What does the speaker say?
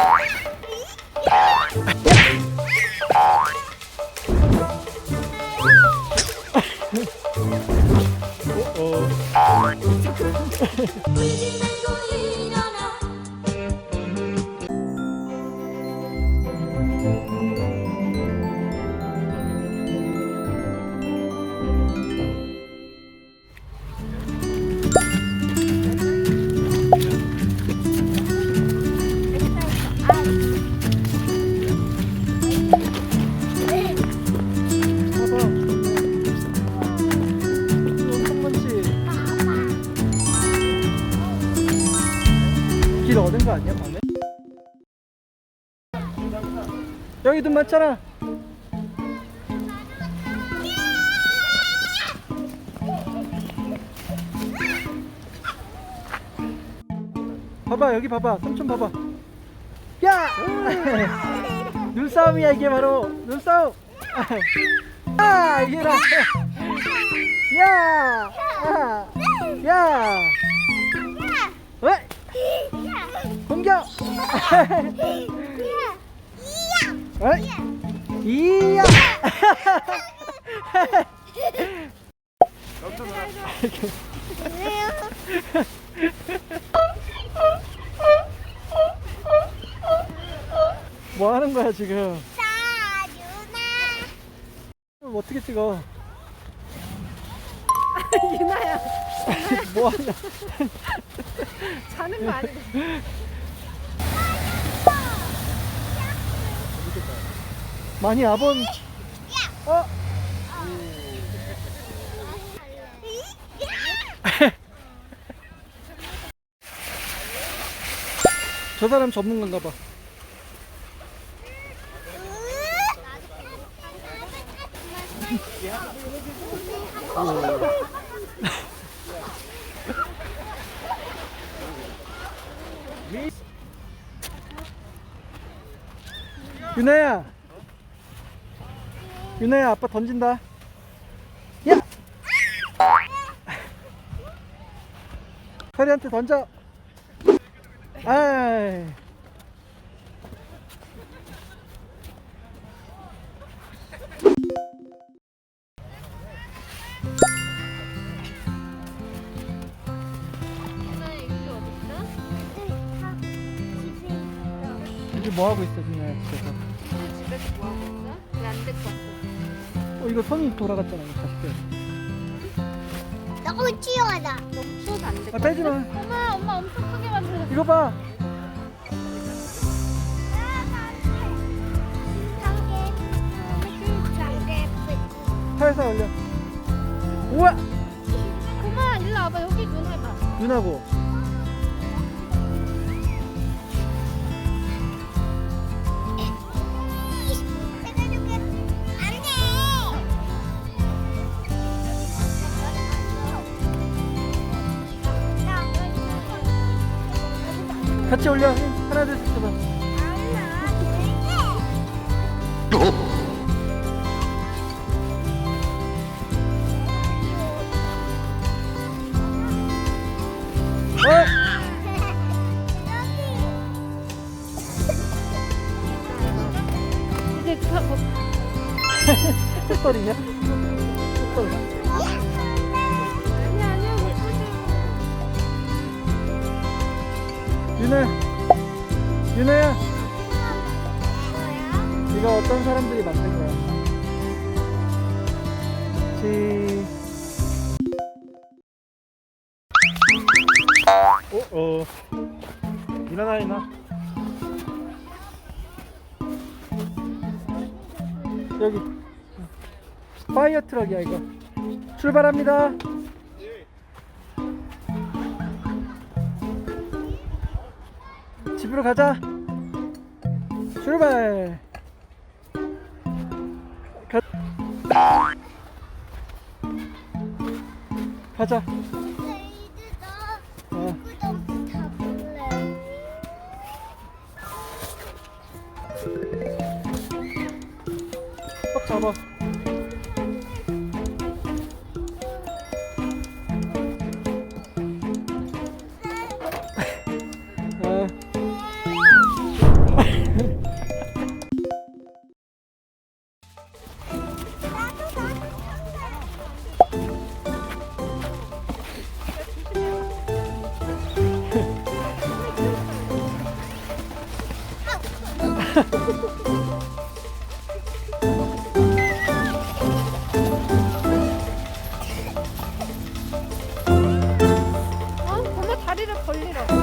봐 여기 돈 많잖아. 봐봐, 여기 봐봐. 삼촌 봐봐. 야! 눈싸움이야, 이게 바로. 눈싸움. 야! 이게라. 야! 야! 야! 왜? 공격! 어이? 이야! 뭐 하는 거야 지금? 그럼 어떻게 찍어? 유나야 뭐 하냐? 자는 거 아니고 많이 아본. 어? 저 사람 전문가인가 봐. 유나야. 유나야 아빠 던진다. 야. 페리한테 던져. 아이. 이게 뭐 하고 있어, 유나야 집에서. 뭐 하고 있어? 데리고 왔어? 어 이거 손이 돌아갔잖아, 이거 다시 빼. 너무 치열하다. 너무 추워서 안 데리고 아 빼지 마. 엄마 엄마 엄청 크게 만들었어 이거 봐. 차에서 올려. 우와, 엄마 일로 와봐 여기 눈 해봐 윤하고. 같이 올려. 하나 둘 셋 해봐. 어? 이제 타고 콧소리냐? 콧소리. 윤아, 윤아야, 이거 어떤 사람들이 만든 거야? 시. 어, 어. 일어나, 일어나. 여기. 파이어 트럭이야, 이거. 출발합니다. 집으로 가자. 출발. 가. 가자. 어. 꽉 잡아. 아, 엄마 다리를 벌리라고.